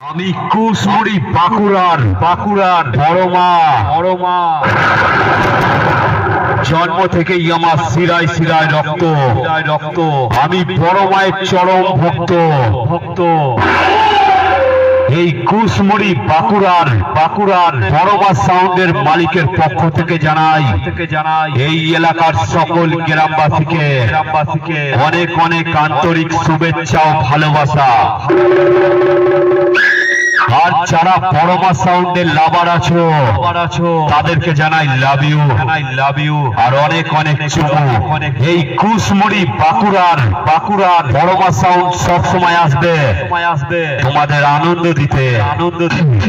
আমি কুশমুড়ি বাঁকুড়ার বাঁকুড়ার বড়মা। মা বড় জন্ম থেকেই আমার শিরায় শিরায় রক্ত। রক্ত। আমি বড় মায়ের চরম ভক্ত। ভক্ত। এই কুশমুড়ি বাঁকুড়ার বাঁকুড়ার বড়বা সাউন্ডের মালিকের পক্ষ থেকে জানাই, এই এলাকার সকল গ্রামবাসীকে গ্রামবাসীকে অনেক অনেক আন্তরিক শুভেচ্ছা ও ভালোবাসা। আর যারা পরমা সাউন্ডের লাভার আছো, তাদেরকে জানাই লাভ ইউ লাভ ইউ আর অনেক অনেক অনেক এই কুশমুড়ি বাঁকুড়ার বাঁকুড়ার পরমা সাউন্ড সব সময় আসবে। আসবে তোমাদের আনন্দ দিতে আনন্দ দিতে।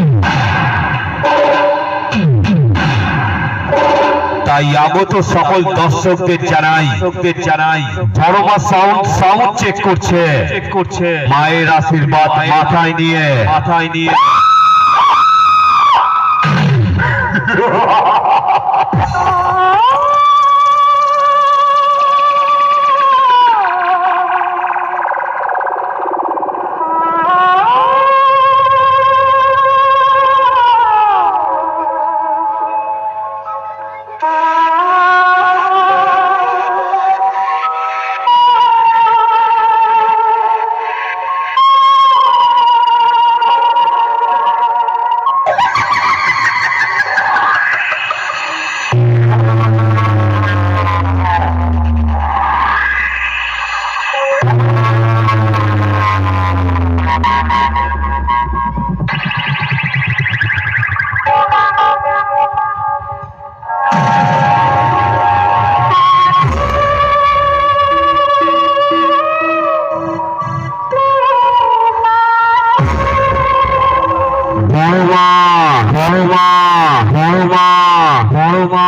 তাই আগত সকল দর্শকদের জানাই জানাই বড়মা সাউন্ড সাউন্ড চেক করছে। চেক করছে। মায়ের আশীর্বাদ মাথায় নিয়ে। মাথায় নিয়ে। বড়মা বড়মা বড়মা বড়মা